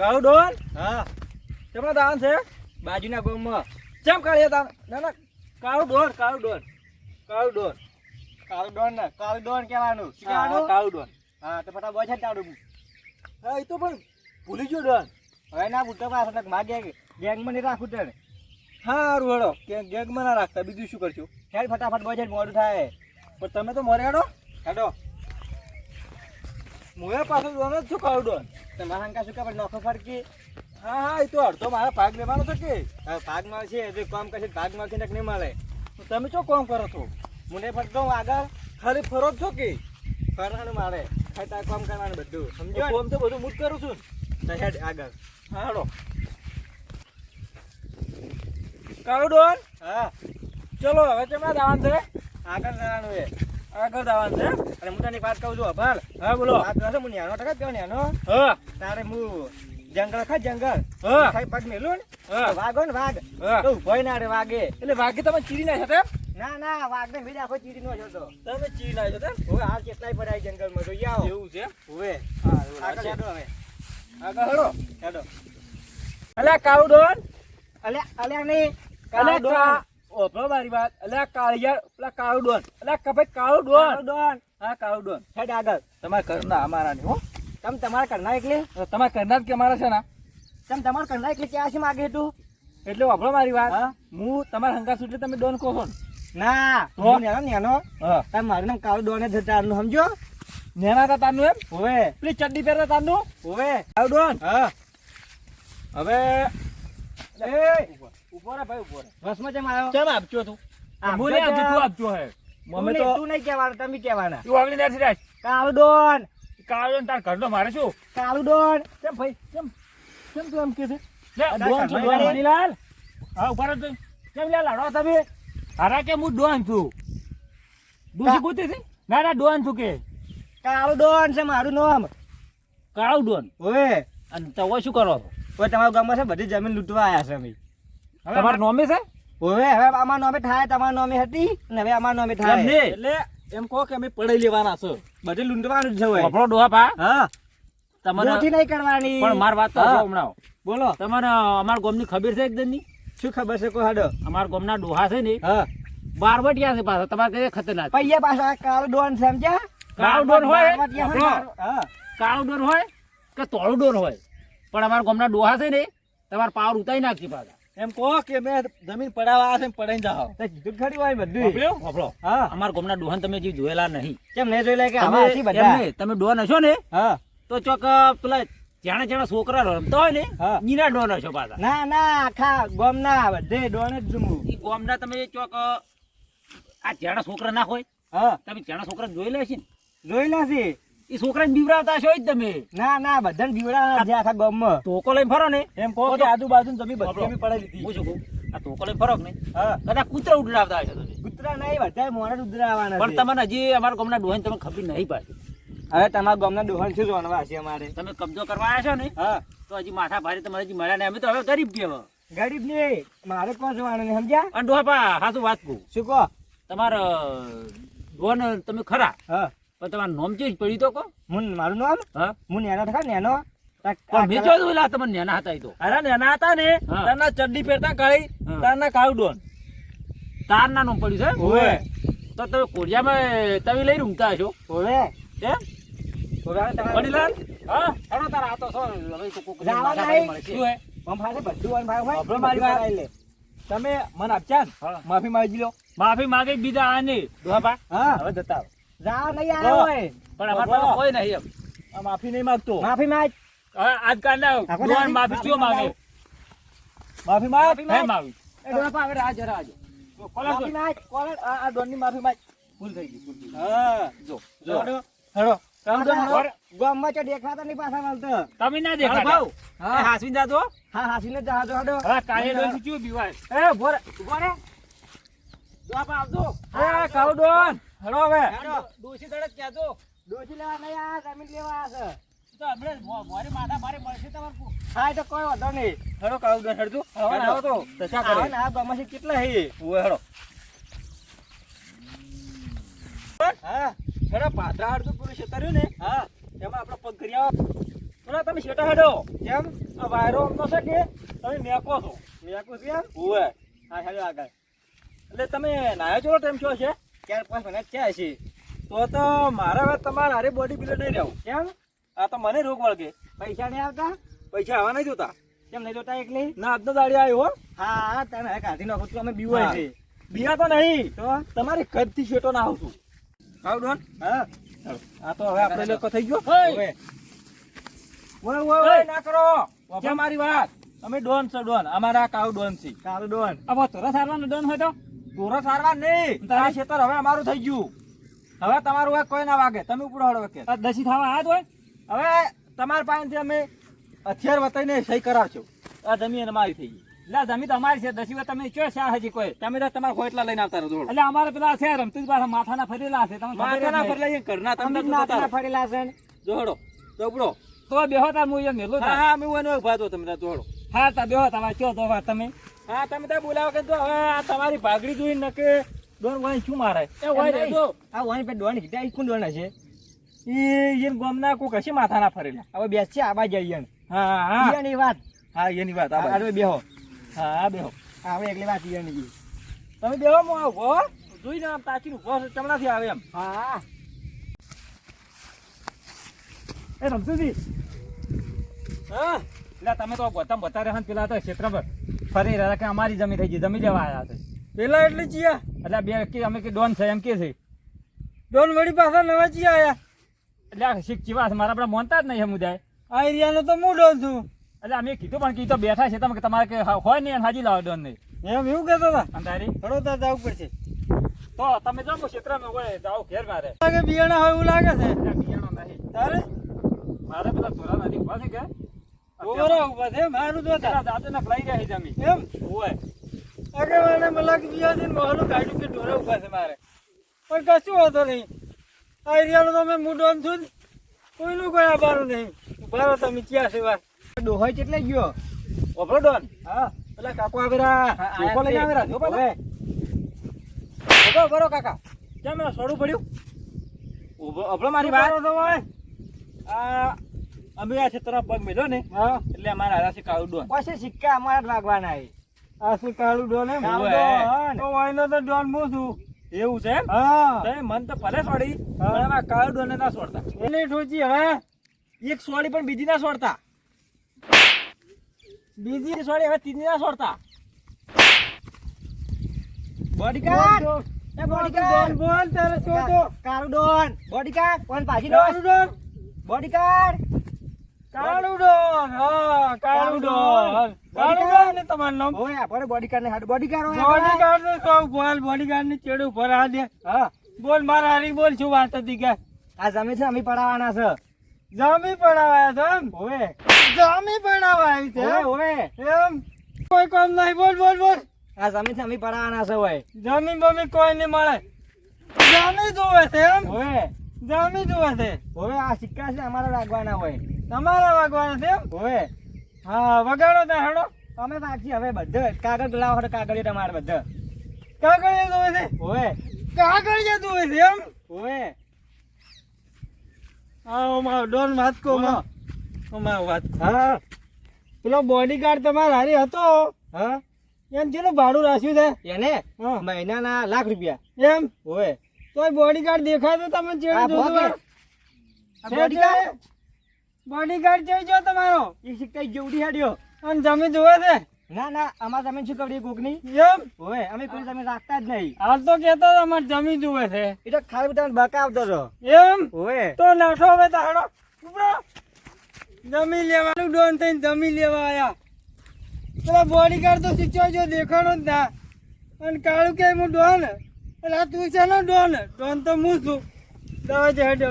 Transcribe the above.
કાળું ડોન હા. કેમાં દાન છે? બાજુના ગામમાં. ચમ કાળિયા દાન? ના ના Kalu don Kalu don Kalu don Kalu don ને કાળુ ડોન કહેવાનું. શું હા, કહેવાનું? કાળું ડોન હા તો ફટા બોલ છે ને તારું હા એ તો પણ ભૂલી ગયો ડોન હવે ના બુટ્ટો પાસે તક માગે ગેંગમાં નહીં રાખું તને. હા હારું હેડો. કે ગેગમાં ના રાખતા બીજું શું કરશું? હેડ ફટાફટ ને મોડું થાય. પણ તમે તો મોરે હેડો હેડો. મોએ પાછું ડોન જ છું કાળું ડોન તમારા હંકા શું ખબર? નોખો ફરકી હા હા એ તો અડધો મારા ભાગ લેવાનો છે કે? ભાગમાં છે જે કામ કરશે ભાગમાં છે ને નહીં મળે? તમે શું કામ કરો છો? મને ફટતો હું આગળ. ખાલી ફરો છો કે? ફરવાનું મારે. ખાતા કામ કરવાનું બધું. સમજો કામ તો બધું હું જ કરું છું. તો હેડ આગળ. હા હેડો કાળું ડોન હા. ચલો હવે તમે દાવાનું છે? આગળ જવાનું એ આગળ દાવાનું છે અને હું તને વાત કહું છું અભાર હા બોલો. વાત કરશે હું ન્યાનો ટકા કયો ન્યાનો. હા. તારે હું જંગલ ખા જંગલ. હા. પગ મેલું ને હોય ને વાઘ તો ઉભોય ના રે વાગે. એટલે વાઘે તમે ચીરી ના તેમ ના ના વાઘ ને બીજા આખો ચીરી નો જતો. તમે ચીરી નાખ્યો તેમ હવે હાલ કેટલાય પડાય જંગલમાં જોઈ આવો. એવું છે હવે. આગળ હેડો હવે. આગળ હેડો. હેડો. અલ્યા ડોન અલ્યા અલ્યા નહીં. કાળું ઓપરો મારી વાત. અલ્યા કાળિયા પેલા કાળું ડોન. અલ્યા કા ભાઈ કાળું ડોન. ડોન. હા કાળું ડોન. હેડ આગળ. તમારા ઘરના અમારા નહીં હો. તમ તમારા કરના એકલી? તમારા ઘરના જ કે અમારા છે ને? તમ તમારા કરના એકલી ક્યાં છે માગે તું? એટલે ઓપરો મારી વાત. હા? તમારા હંગા સુટલે તમે ડોન કહો છો ના. હું. નેનો નેનો. હા. તાર મારું નામ કાળું ડોન જ તારનું સમજો? નેના હતા તારનું એમ? હવે. પેલી ચડ્ડી પહેરતા તારનું? હવે. કાળું ડોન. હા. હવે એ. ઊભો રે ભાઈ ઊભો રે બસમાં જેમ આવ્યો? કેમ આપજો તું? આપજો આપજો તું આપજો હે. તું તો તું નહીં કહેવાનું તમે કહેવાના. તું આગળ નથી રાખ. કાળું ડોન. કાળો ને તાર ઘરનો મારે શું કાળું ડોન. કેમ ભાઈ કેમ કેમ તું એમ કે છે? ડોન છું ડોન લઈ. હા ઊભા રહો કેમ લે લાડો તમે? હારા કે હું ડોન છું? ના ના ડોન છું કે. કાળું ડોન છે મારું નામ. કાળુ ડોન. હવે અને તમે શું કરો છો? કોઈ તમારા ગામમાં છે બધી જમીન લૂંટવા આવ્યા છે અમે. તમારું નોમે છે? હવે હવે આમાં નોમે થાય તમારા નોમે હતી અને હવે આમાં નોમે થાય એટલે એમ કહો કે અમે પડાઈ લેવાના છો. બધે લૂંટવાનું જ છે હવે. આપણો ડોહા પા. હા. તમારે નથી નહીં કરવાની. પણ માર વાત તો હમણાં. બોલો. તમારે અમારા ગોમની ખબર છે એકદમની શું ખબર છે કો હાડો. અમારા ગોમના ડોહા છે ને હા. બારવટિયા છે પાછા. તમારે કઈ ખતરનાક? પૈયા પાછા કાળો ડોન સમજ્યા? કાળો ડોન હોય? કાળો ડોર હોય કે તોળું ડોર હોય? પણ અમારા ગોમના ડોહા છે ને તમારે પાવર ઉતારી નાખી પાછા. એમ કહો કે મેં જમીન પડાવવા છે પડાઈ જાઓ. તો કીધું ખરી હોય બધું હા. અમાર ગોમના ડોહન તમે જે જોયેલા નહીં. કેમ નહીં જોયેલા કે આવા હસી બધા? તમે ડોન હશો ને હા. તો ચોક પેલા જાણે જાણે છોકરા રમતા હોય ને. નીના ડોન હશો પાછા. ના ના આખા ગોમ ના બધે ડોન જ જમું. ઈ ગોમના તમે ચોક આ જાણા છોકરા ના હોય હા. તમે જાણા છોકરા જોયેલા છે ને? જોઈ લેશે એ છોકરાને બીવરાવતા છો જ તમે. ના ના બધાને બીવડા છે આખા ગામમાં. ટોકો લઈને ફરો ને. એમ કહો કે આજુબાજુ તમે બધી હું શું કહું? આ ટોકો લઈને ફરો કે હા. કદાચ કૂતરા ઉડાવતા હશો તમે. કૂતરા નહીં બધા મોડે ઉતરાવાના પણ તમને હજી અમારા ગામના ડોહાને તમને ખબર નહીં પાડી. હવે તમારા ગામના ડોહન શું જોવાનું છે અમારે? તમે કબજો કરવા આવ્યા છો ને હા. તો હજી માથા ભારે તમારે હજી મળ્યા ને અમે તો હવે ગરીબ કહેવા ગરીબ નહીં મારે કોણ જોવાનું ને સમજ્યા? અને ડોહા પા વાત કહું. શું કહો? તમારા ડોન તમે ખરા. હા. પણ તમારું નામ ચેન્જ પડ્યું તો કો હું મારું નામ? હા. હું નેનો થકા નેનો. મેં જોયું પેલા તમે નેના હતા તો. અરે નેના હતા ને. તારના ચડ્ડી પહેરતા કાળી તારના કાળું ડોન નામ પડ્યું છે ઓવે. તો તમે કોડિયામાં તમે લઈ ઊંઘતા હશો. ઓવે. એમ? હા. હેડો તારા હવે જાવા નહીં. શું હે? બધું હોય. મારી વાત. લે. તમે મને આપજા માફી માંગી લો. માફી માંગે બીજા આને? ડોહા હા. હવે જતા. જા નહીં આવ્યો હા. હોય. પણ અમારા પાસે કોઈ નહીં એમ. આ માફી નહીં માંગતો. માફી માંગ. આખો ડોહાને દાડી માફી શું માંગે? માફી માંગ. હે માંગ. એ ડોહા પા હવે રાહ જરા આજો. કોલા માફી માંગ. કોણ? આ આ ડોનની માફી માંગ. ભૂલ થઈ ગઈ ભૂલ થઈ હા. જો હેડો. ગામમાં દેખાતા નહીં પાછા. તમે ના દેખાતા. હા. જાતો હા હાડો. કાલે ચૂ બીવાય એ. આવજો એ ડોન હેડો હવે. હાડો. તડક કહેજો. ડોશી લેવા નહીં આ જમીન લેવા આ છે. તો હમણાં મોરી માથા ભારે મળશે તમારે હા એ તો કોઈ વાંધો નહીં. હેડો કાઉ દે હેડજો હવે આવો. તો તો કરે. આ ગામમાં કેટલા હે? ઓય હેડો હા. હેડો પાત્રા હાડતું પૂરું છેતર્યું ને? હા. એમાં આપણો પગ કરી આવો. થોડા તમે શેટા હેડો કેમ? આ વાયરો અમનો છે કે તમે મેકો છો. મેકો છે એમ? ઓવે હા હેડો આગળ. એટલે તમે નાયો ચલો ટાઈમ છો છે? ચાર પાંચ મિનિટ ક્યાં છે. તો તો મારે હવે તમારે હારે બોડી બિલ્ડર નહીં રહેવું. કેમ? આ તો મને રોગ વળગે. પૈસા નહીં આવતા? પૈસા આવવા નહીં જોતા. કેમ નહીં જોતા એટલે ના આજનો દાડી આવ્યો હો. તને હવે કાઢી નાખો તો અમે બીવાય. છે. બીવા તો નહીં. તો? તમારી કદથી શેટો ના આવતું. આવ ડોન હા. આ તો હવે આપણે લોકો થઈ ગયો. ઓય ઓય ઓય ના કરો. મારી વાત? અમે ડોન છો ડોન. અમારા કાવ ડોન છે. કાવ ડોન. હવે તોરા સારવાનો ડોન હોય તો. તોરો સારવાર નહીં. આ ખેતર હવે અમારું થઈ ગયું. હવે તમારું હવે કોઈ ના વાગે. તમે ઉપડો હળો કે. દસી થવા આયા હોય હવે તમારા પાસેથી અમે હથિયાર વતાવીને સહી કરાવજો આ જમીન અમારી થઈ ગઈ. એટલે જમીન અમારી છે. દસી વાર તમે ચો શા હજી કોઈ? તમે તો તમારા એટલા લઈને આવતા રહો એટલે અમારે પેલા છે રમતું પાછા માથાના ફરેલા છે. તમે માથાના ફરેલા ઘરના તમને. ફરેલા છે જોડો દોડો તો બેહો તાર હું અહીંયા મેલું હા તાર. હા અમે એને ઊભા દો તમે તાર હા તા બેહો તમારે ચો તો તમે. હા તમે ત્યાં બોલાવો કે તો હવે આ તમારી ભાગડી જોઈ નકે ડોન વાઈ શું મારે? એ વાઈ તો આ વાઈ પે ડોન હિતા કોણ ડોન છે. ઈ યન ગોમના કોક માથા ના ફરેલા. હવે બેસ છે આવા જઈએ યન હા હા. ઈયાની વાત. હા એની વાત આ આડવે બેહો. હા બેહો. આપણે એકલી વાત યનની તમે બેહો મો આવો આમ નું ઊભો છે, ચમડાથી આવે એમ. હા. એ રમતુજી હા. એટલે તમે તો ગોતમ બતા રહ્યા ને પેલા તો ક્ષેત્ર પર. ફરી રહ્યા કે અમારી જમી થઈ ગઈ જમી જવા આવ્યા છે. પેલા એટલે ચિયા. એટલે બે કે અમે કે ડોન છે એમ કે છે. ડોન વળી પાછા નવા ચિયા આયા. એટલે આ શીખ ચીવા મારા આપણે મોનતા જ નહીં એમ જાય આ એરિયાનો તો હું ડોન છું. એટલે અમે કીધું પણ કીધું બેઠા છે તમે કે તમારે કે હોય નહીં હાજી લાવો ડોન નહીં. એમ એવું કહેતો હતા? અને વડોદરા જવું પડશે. તો તમે જાઓ ક્ષેત્રમાં હોય જાઓ ઘેર મારે. લાગે બિયાણા હોય એવું લાગે છે. બિયાણો નહીં. તારે? મારે પેલા ધોરા નથી ઊભા છે કે? ઓવરા ઊભા છે મારું તો પેલા રહ્યા જમી. એમ? હોય મલાક બિયાજી મોહલું કાઢ્યું કે ઢોરે ઊભા છે મારે. પણ કશું હોતો નહીં. આ એરિયાનો તો મેં હું ડોન છું. કોઈનું કોઈ આભારું નહીં. ઊભા તમે ક્યાં છે વાત? કેટલે ગયો? ઓભળો ડોન. હા. પેલા કાકો આવેરા ચોખ્ખો લઈને આવેરા જો પાછા. ઊભો કરો કાકા. કેમ સોડું પડ્યું? ઊભો અભળો મારી વાત. આ અમે આ ક્ષેત્રમાં પગ મેલ્યો ને હા. એટલે અમારા હારાથી કાળું ડોન પછી સિક્કા અમારા જ વાગવાના છે. આ શું કાળું ડોન એમ. તો વાયનો તો ડોન હું છું. એવું છે હા. તમે મન તો ભલે સોડી પણ આમાં કાળું ડોન ના સોડતા. એની ઠોચી હવે એક સોડી પણ બીજી ના સોડતા. બીજી સોડી હવે ત્રીજી ના સોડતા. બોડીગાર્ડ એ બોડીગાર્ડ બોલ તારે કા- કાળું ડોન. બોડીગાર્ડ કોણ પાછી ડોન. બોડીગાર્ડ કાળું ડોન હા કાળું ડોન કાળું ડોન ને તમારું નામ? ઓય આપણે બોડીગાર્ડ ને હાડ બોડીગાર્ડ હોય બોડીગાર્ડનું કહું બોલ બોડીગાર્ડની ચેડું દે. હા. બોલ મારા હારી બોલ શું વાત હતી કે? આ જમીન છે અમે પડાવવાના છે. જામી પડાવાયા છે એમ? ઓય જામી પડાવાય છે ઓય એમ? કોઈ કામ નહીં. બોલ બોલ બોલ. આ જમીન છે અમે પડાવવાના છે ઓય જમીન બમી કોઈ નહીં મળે. જામી જોવે છે એમ? ઓય જામી જોવે છે. ઓય આ સિક્કા છે અમારા રાખવાના હોય. તમારા વાગવાના છે ઓય હા વગાડો ત્યાં હેડો. અમે વાગી હવે બધે કાગળ લાવો કાગળ તમારે બધે. કાગળિયા જોવે છે? કાગળ કાગળિયા જોવે છે એમ? ઓએ હા માવ ડોન વાત કો બોલો. ઓમાં વાત. હા. પેલો બોડીગાર્ડ તમારે હારી હતો. હા. એમ જેનું ભાડું રાખ્યું છે? એને. મહિનાના લાખ રૂપિયા. એમ? ઓય તો બોડીગાર્ડ દેખાય તો તમે ચેડું. જોજો બોડીગાર્ડ? બોડીગાર્ડ જોઈ જો તમારો. એ સિક્કા જેવડી હાડ્યો અને જમીન જોવે છે. ના ના અમાર જમીન શું કોક કોકની? એમ? ઓય અમે કોઈ જમીન રાખતા જ નહીં. હાલ તો કેતો અમાર અમારે જમી જોવે છે. એ તો ખાલી તમને બકાવતો હતો. એમ? ઓય. તો નાઠો હવે તારો જમીન જમી લેવાનું ડોન થઈને જમીન લેવા આયા. પેલા બોડીગાર્ડ તો શીખ્યો જો દેખાડો જ ના. અને કાળું કે હું ડોન? એટલે તું છે ને ડોન? ડોન તો હું છું. દવા છે હેડ